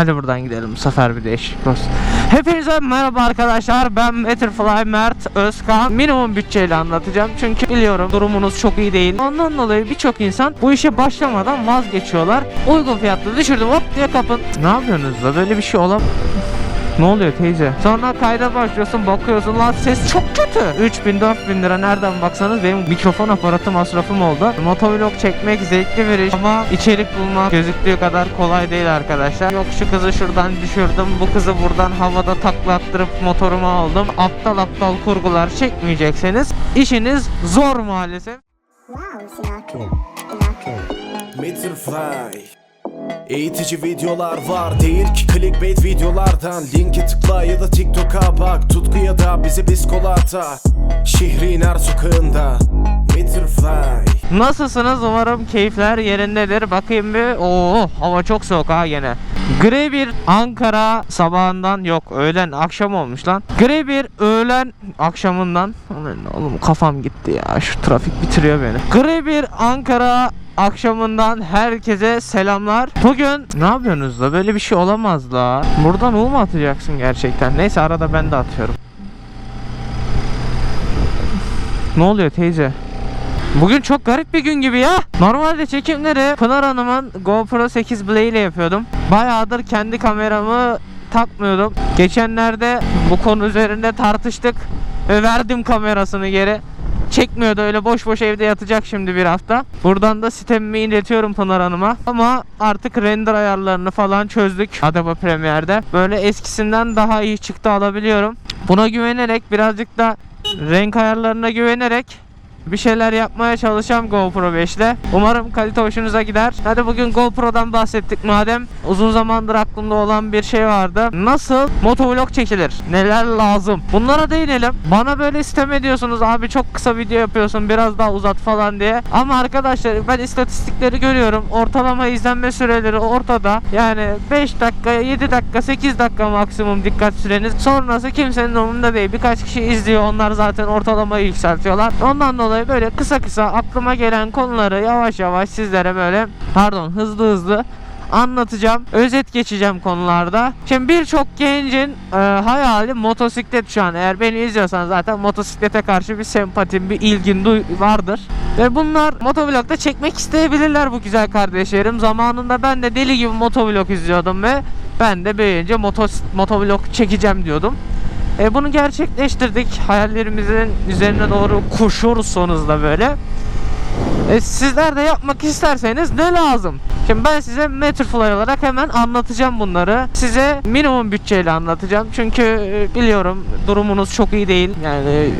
Hadi buradan gidelim bu sefer bir değişiklik olsun. Hepinize merhaba arkadaşlar. Ben Metrofly Mert Özkan. Minimum bütçeyle anlatacağım. Çünkü biliyorum durumunuz çok iyi değil. Ondan dolayı birçok insan bu işe başlamadan vazgeçiyorlar. Uygun fiyatlı düşürdüm hop diye kapın. Ne yapıyorsunuz da böyle bir şey olam ne oluyor teyze? Sonra kayda başlıyorsun bakıyorsun lan ses çok kötü. 3000 4000 lira nereden baksanız benim mikrofon aparatı masrafım oldu. Motovlog çekmek zevkli bir iş ama içerik bulmak gözüktüğü kadar kolay değil arkadaşlar. Yok şu kızı şuradan düşürdüm bu kızı buradan havada taklattırıp motoruma aldım. Aptal aptal kurgular çekmeyecekseniz işiniz zor maalesef. Wow, Sinatra. Eğitici videolar var değil ki clickbait videolardan Linki tıkla ya da TikTok'a bak Tutku ya da bize biskolata Şehrin her sokağında Metrofly Nasılsınız? Umarım keyifler yerindedir. Bakayım bir. Oo, hava çok soğuk ha gene. Gri bir Ankara sabahından yok öğlen akşam olmuş lan. Gri bir öğlen akşamından oğlum kafam gitti ya şu trafik bitiriyor beni. Gri bir Ankara akşamından herkese selamlar. Bugün ne yapıyorsunuz da böyle bir şey olamaz la. Buradan U mu atacaksın gerçekten? Neyse arada ben de atıyorum. Ne oluyor teyze? Bugün çok garip bir gün gibi ya. Normalde çekimleri Pınar Hanım'ın GoPro 8 Play ile yapıyordum. Bayağıdır kendi kameramı takmıyordum. Geçenlerde bu konu üzerinde tartıştık ve verdim kamerasını geri. Çekmiyordu öyle boş boş evde yatacak şimdi bir hafta. Buradan da sitemimi iletiyorum Pınar Hanım'a. Ama artık render ayarlarını falan çözdük Adobe Premiere'de. Böyle eskisinden daha iyi çıktı alabiliyorum. Buna güvenerek birazcık da renk ayarlarına güvenerek bir şeyler yapmaya çalışacağım GoPro 5 ile. Umarım kalite hoşunuza gider. Hadi bugün GoPro'dan bahsettik madem. Uzun zamandır aklımda olan bir şey vardı. Nasıl motovlog çekilir? Neler lazım? Bunlara değinelim. Bana böyle sistem ediyorsunuz abi çok kısa video yapıyorsun biraz daha uzat falan diye. Ama arkadaşlar ben istatistikleri görüyorum. Ortalama izlenme süreleri ortada. Yani 5 dakika, 7 dakika, 8 dakika maksimum dikkat süreniz. Sonrası kimsenin umurunda değil. Birkaç kişi izliyor. Onlar zaten ortalamayı yükseltiyorlar. Ondan dolayı böyle kısa kısa aklıma gelen konuları yavaş yavaş sizlere böyle pardon hızlı hızlı anlatacağım. Özet geçeceğim konularda. Şimdi birçok gencin e, hayali motosiklet şu an. Eğer beni izliyorsan zaten motosiklete karşı bir sempatim, bir ilgin vardır. Ve bunlar motovlogda çekmek isteyebilirler bu güzel kardeşlerim. Zamanında ben de deli gibi motovlog izliyordum ve ben de büyüyünce motos motovlog çekeceğim diyordum. E, bunu gerçekleştirdik. Hayallerimizin üzerine doğru koşuyoruz sonunda böyle. E, sizler de yapmak isterseniz ne lazım? Şimdi ben size Metrofly olarak hemen anlatacağım bunları. Size minimum bütçeyle anlatacağım. Çünkü e, biliyorum durumunuz çok iyi değil. Yani e,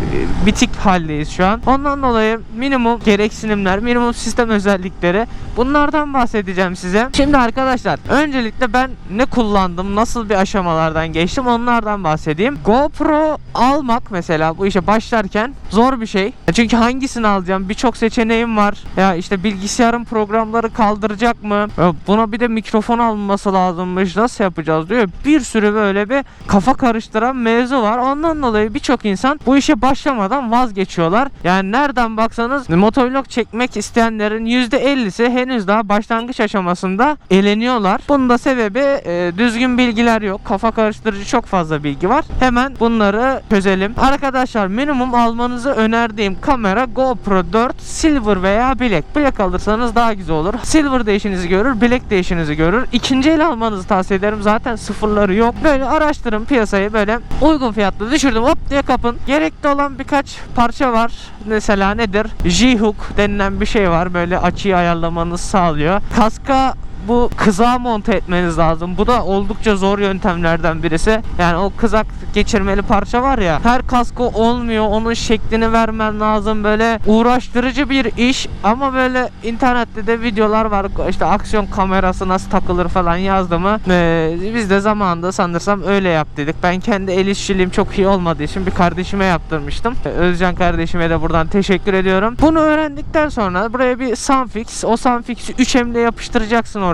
bitik haldeyiz şu an. Ondan dolayı minimum gereksinimler, minimum sistem özellikleri bunlardan bahsedeceğim size. Şimdi arkadaşlar öncelikle ben ne kullandım, nasıl bir aşamalardan geçtim onlardan bahsedeyim. GoPro almak mesela bu işe başlarken zor bir şey. Çünkü hangisini alacağım? Birçok seçeneğim var. Ya işte bilgisayarın programları kaldıracak mı? Buna bir de mikrofon alınması lazımmış. Nasıl yapacağız diyor. Bir sürü böyle bir kafa karıştıran mevzu var. Ondan dolayı birçok insan bu işe başlamadan vazgeçiyorlar. Yani nereden baksanız motovlog çekmek isteyenlerin %50'si henüz daha başlangıç aşamasında eleniyorlar. Bunun da sebebi e, düzgün bilgiler yok. Kafa karıştırıcı çok fazla bilgi var. Hemen bunları çözelim. Arkadaşlar minimum almanızı önerdiğim kamera GoPro 4 Silver veya Black. Black alırsanız daha güzel olur. Silver de işinizi görür, Black de işinizi görür. İkinci el almanızı tavsiye ederim. Zaten sıfırları yok. Böyle araştırın piyasayı böyle uygun fiyatlı düşürdüm hop diye kapın. Gerekli olan birkaç parça var. Mesela nedir? J-hook denilen bir şey var. Böyle açıyı ayarlamanızı sağlıyor. Kaska bu kızağa monte etmeniz lazım. Bu da oldukça zor yöntemlerden birisi. Yani o kızak geçirmeli parça var ya. Her kasko olmuyor. Onun şeklini vermen lazım. Böyle uğraştırıcı bir iş ama böyle internette de videolar var. İşte aksiyon kamerası nasıl takılır falan yazdı mı. Ee, biz de zamanında sanırsam öyle yap dedik. Ben kendi el işçiliğim çok iyi olmadığı için bir kardeşime yaptırmıştım. Ee, Özcan kardeşime de buradan teşekkür ediyorum. Bunu öğrendikten sonra buraya bir sunfix, o sunfix'i 3M'le yapıştıracaksın oraya.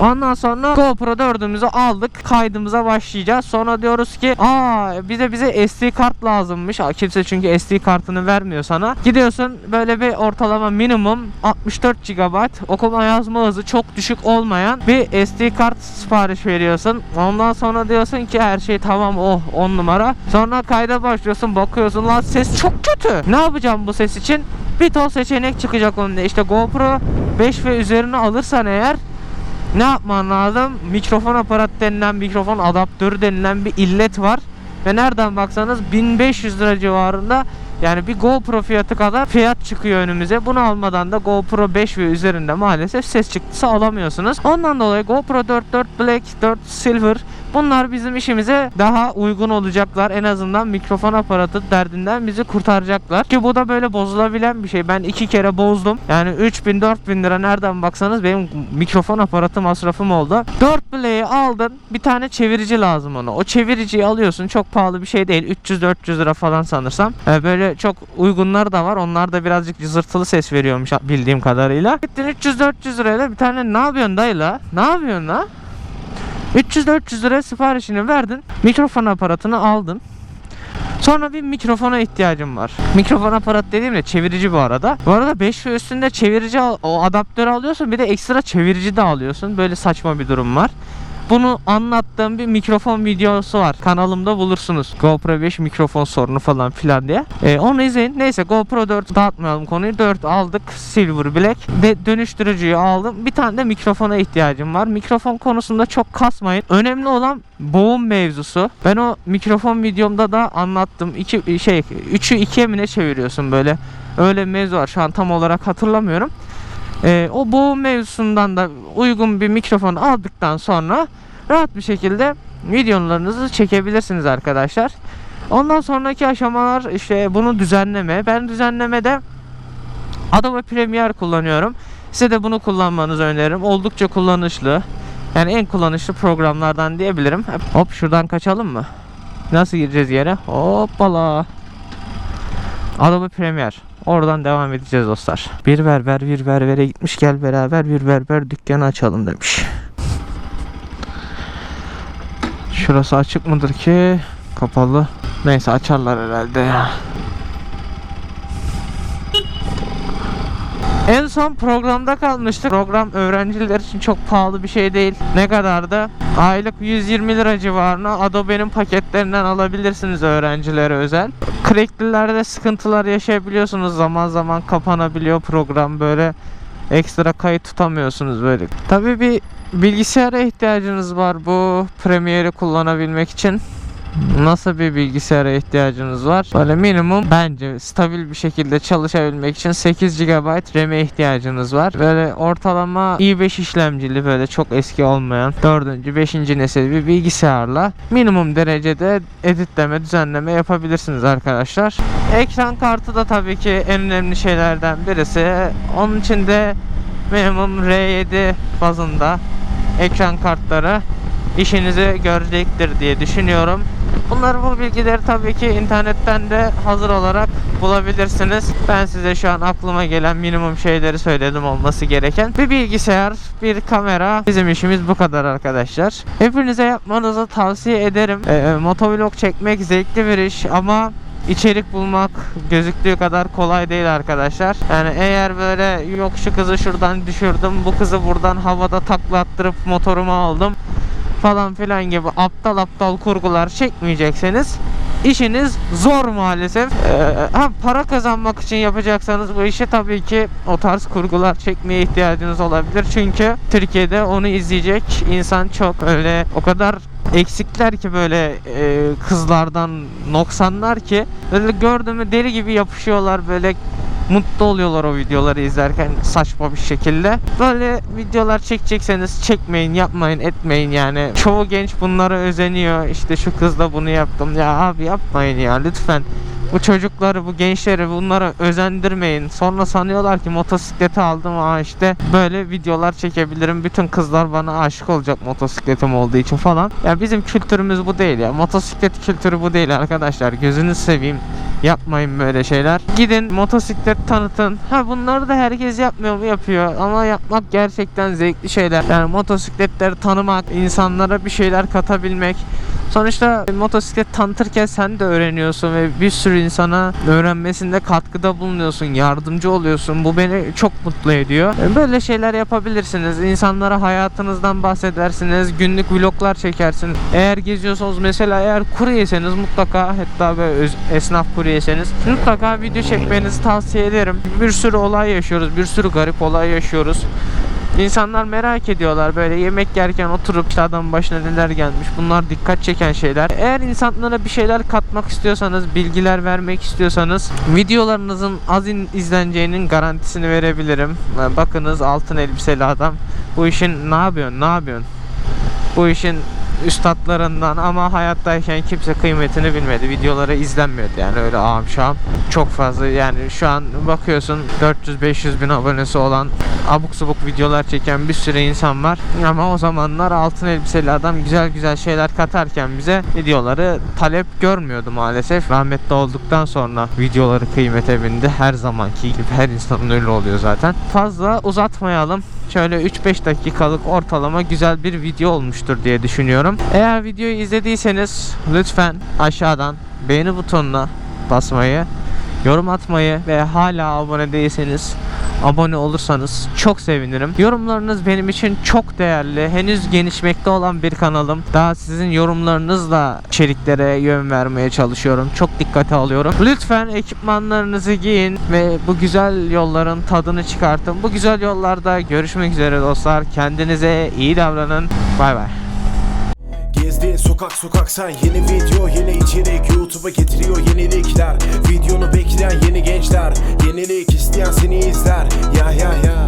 Ondan sonra GoPro 4'ümüzü aldık. Kaydımıza başlayacağız. Sonra diyoruz ki aa bize bize SD kart lazımmış. Kimse çünkü SD kartını vermiyor sana. Gidiyorsun böyle bir ortalama minimum 64 GB okuma yazma hızı çok düşük olmayan bir SD kart sipariş veriyorsun. Ondan sonra diyorsun ki her şey tamam oh 10 numara. Sonra kayda başlıyorsun bakıyorsun lan ses çok kötü. Ne yapacağım bu ses için? Bir ton seçenek çıkacak önünde. İşte GoPro 5 ve üzerine alırsan eğer ne yapman lazım? Mikrofon aparat denilen, mikrofon adaptörü denilen bir illet var. Ve nereden baksanız 1500 lira civarında yani bir GoPro fiyatı kadar fiyat çıkıyor önümüze. Bunu almadan da GoPro 5 ve üzerinde maalesef ses çıktısı alamıyorsunuz. Ondan dolayı GoPro 4, 4 Black, 4 Silver bunlar bizim işimize daha uygun olacaklar. En azından mikrofon aparatı derdinden bizi kurtaracaklar. Ki bu da böyle bozulabilen bir şey. Ben iki kere bozdum. Yani 3000 4000 lira nereden baksanız benim mikrofon aparatı masrafım oldu. 4 Black'i aldın. Bir tane çevirici lazım ona. O çeviriciyi alıyorsun. Çok pahalı bir şey değil. 300-400 lira falan sanırsam. Ee, böyle çok uygunlar da var. Onlar da birazcık cızırtılı ses veriyormuş bildiğim kadarıyla. Gittin 300-400 lirayla bir tane ne yapıyorsun dayıla? Ne yapıyorsun la? 300-400 lira siparişini verdin. Mikrofon aparatını aldın. Sonra bir mikrofona ihtiyacım var. Mikrofon aparat dediğimde çevirici bu arada. Bu arada 5 ve üstünde çevirici o adaptörü alıyorsun bir de ekstra çevirici de alıyorsun. Böyle saçma bir durum var. Bunu anlattığım bir mikrofon videosu var. Kanalımda bulursunuz. GoPro 5 mikrofon sorunu falan filan diye. Ee, onu izleyin. Neyse GoPro 4 dağıtmayalım konuyu. 4 aldık. Silver Black. De dönüştürücüyü aldım. Bir tane de mikrofona ihtiyacım var. Mikrofon konusunda çok kasmayın. Önemli olan boğum mevzusu. Ben o mikrofon videomda da anlattım. İki, şey 3'ü 2'ye mi ne çeviriyorsun böyle? Öyle bir mevzu var. Şu an tam olarak hatırlamıyorum. Ee, o boğum mevzusundan da uygun bir mikrofon aldıktan sonra rahat bir şekilde videolarınızı çekebilirsiniz arkadaşlar. Ondan sonraki aşamalar işte bunu düzenleme. Ben düzenlemede Adobe Premiere kullanıyorum. Size de bunu kullanmanızı öneririm. Oldukça kullanışlı. Yani en kullanışlı programlardan diyebilirim. Hop şuradan kaçalım mı? Nasıl gireceğiz yere? Hoppala. Adobe Premiere. Oradan devam edeceğiz dostlar. Bir berber bir berbere gitmiş gel beraber bir berber dükkanı açalım demiş. Şurası açık mıdır ki? Kapalı. Neyse açarlar herhalde ya. En son programda kalmıştık. Program öğrenciler için çok pahalı bir şey değil. Ne kadar da? Aylık 120 lira civarına Adobe'nin paketlerinden alabilirsiniz öğrencilere özel. Crackli'lerde sıkıntılar yaşayabiliyorsunuz. Zaman zaman kapanabiliyor program böyle ekstra kayıt tutamıyorsunuz böyle. Tabii bir bilgisayara ihtiyacınız var bu Premiere'i kullanabilmek için. Nasıl bir bilgisayara ihtiyacınız var? Böyle minimum bence stabil bir şekilde çalışabilmek için 8 GB RAM'e ihtiyacınız var. Böyle ortalama i5 işlemcili böyle çok eski olmayan 4. 5. nesil bir bilgisayarla minimum derecede editleme, düzenleme yapabilirsiniz arkadaşlar. Ekran kartı da tabii ki en önemli şeylerden birisi. Onun için de minimum R7 bazında ekran kartları işinizi görecektir diye düşünüyorum. Bunları bu bilgileri tabii ki internetten de hazır olarak bulabilirsiniz. Ben size şu an aklıma gelen minimum şeyleri söyledim olması gereken. Bir bilgisayar, bir kamera. Bizim işimiz bu kadar arkadaşlar. Hepinize yapmanızı tavsiye ederim. Ee, motovlog çekmek zevkli bir iş ama içerik bulmak gözüktüğü kadar kolay değil arkadaşlar. Yani eğer böyle yok şu kızı şuradan düşürdüm, bu kızı buradan havada takla attırıp motoruma aldım falan filan gibi aptal aptal kurgular çekmeyecekseniz işiniz zor maalesef. Ee, para kazanmak için yapacaksanız bu işi tabii ki o tarz kurgular çekmeye ihtiyacınız olabilir. Çünkü Türkiye'de onu izleyecek insan çok öyle o kadar eksikler ki böyle e, kızlardan noksanlar ki böyle gördüğümü deli gibi yapışıyorlar böyle mutlu oluyorlar o videoları izlerken saçma bir şekilde. Böyle videolar çekecekseniz çekmeyin, yapmayın, etmeyin yani. Çoğu genç bunlara özeniyor. İşte şu kızla bunu yaptım. Ya abi yapmayın ya lütfen. Bu çocukları, bu gençleri bunlara özendirmeyin. Sonra sanıyorlar ki motosikleti aldım. Aa işte böyle videolar çekebilirim. Bütün kızlar bana aşık olacak motosikletim olduğu için falan. Ya bizim kültürümüz bu değil ya. Motosiklet kültürü bu değil arkadaşlar. Gözünü seveyim. Yapmayın böyle şeyler. Gidin motosiklet tanıtın. Ha bunları da herkes yapmıyor mu? Yapıyor. Ama yapmak gerçekten zevkli şeyler. Yani motosikletleri tanımak, insanlara bir şeyler katabilmek. Sonuçta motosiklet tanıtırken sen de öğreniyorsun ve bir sürü insana öğrenmesinde katkıda bulunuyorsun, yardımcı oluyorsun. Bu beni çok mutlu ediyor. Böyle şeyler yapabilirsiniz. İnsanlara hayatınızdan bahsedersiniz, günlük vloglar çekersiniz. Eğer geziyorsanız mesela eğer kuryeyseniz mutlaka hatta böyle esnaf kuryeyseniz mutlaka video çekmenizi tavsiye ederim. Bir sürü olay yaşıyoruz, bir sürü garip olay yaşıyoruz. İnsanlar merak ediyorlar böyle yemek yerken oturup işte adamın başına neler gelmiş. Bunlar dikkat çeken şeyler. Eğer insanlara bir şeyler katmak istiyorsanız, bilgiler vermek istiyorsanız videolarınızın az in- izleneceğinin garantisini verebilirim. Bakınız altın elbiseli adam. Bu işin ne yapıyorsun? Ne yapıyorsun? Bu işin üstadlarından ama hayattayken kimse kıymetini bilmedi. Videoları izlenmiyordu yani öyle ağam şam. Çok fazla yani şu an bakıyorsun 400-500 bin abonesi olan abuk subuk videolar çeken bir sürü insan var. Ama o zamanlar altın elbiseli adam güzel güzel şeyler katarken bize videoları talep görmüyordu maalesef. Rahmetli olduktan sonra videoları kıymete bindi. Her zamanki gibi her insanın öyle oluyor zaten. Fazla uzatmayalım. Şöyle 3-5 dakikalık ortalama güzel bir video olmuştur diye düşünüyorum. Eğer videoyu izlediyseniz lütfen aşağıdan beğeni butonuna basmayı, yorum atmayı ve hala abone değilseniz abone olursanız çok sevinirim. Yorumlarınız benim için çok değerli. Henüz gelişmekte olan bir kanalım. Daha sizin yorumlarınızla içeriklere yön vermeye çalışıyorum. Çok dikkate alıyorum. Lütfen ekipmanlarınızı giyin ve bu güzel yolların tadını çıkartın. Bu güzel yollarda görüşmek üzere dostlar. Kendinize iyi davranın. Bay bay. Sokak sokak sen yeni video yeni içerik YouTube'a getiriyor yenilikler. Videonu bekleyen yeni gençler Yenilik isteyen seni izler. Ya ya ya